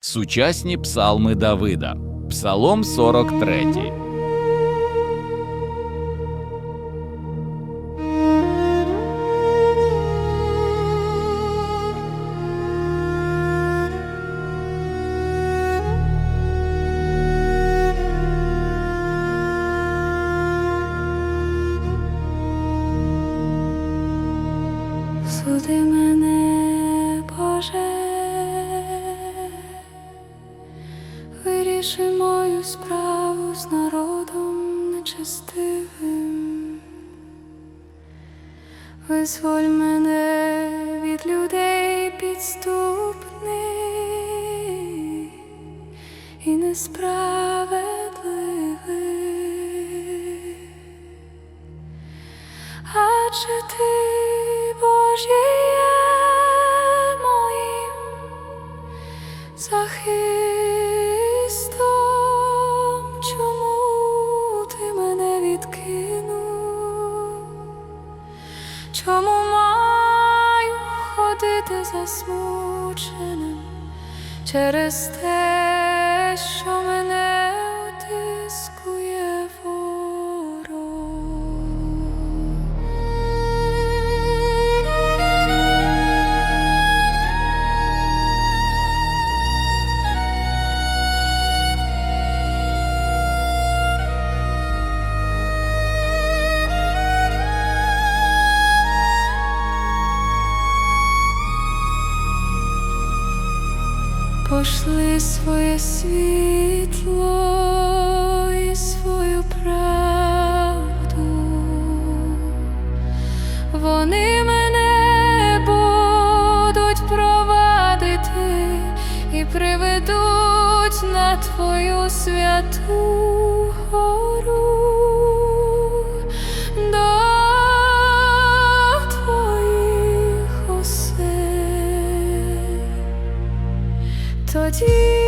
Сучасні псалми Давида. Псалом 43. Суди мене, виріши мою справу з народом нечестивим, визволь мене від людей підступних і несправедливих. Адже ти, Боже, є моїм захистом, Чому маю ходити засмученим через те, що мене Пошли своє світло і свою правду. Вони мене будуть провадити і приведуть на твою святу 听。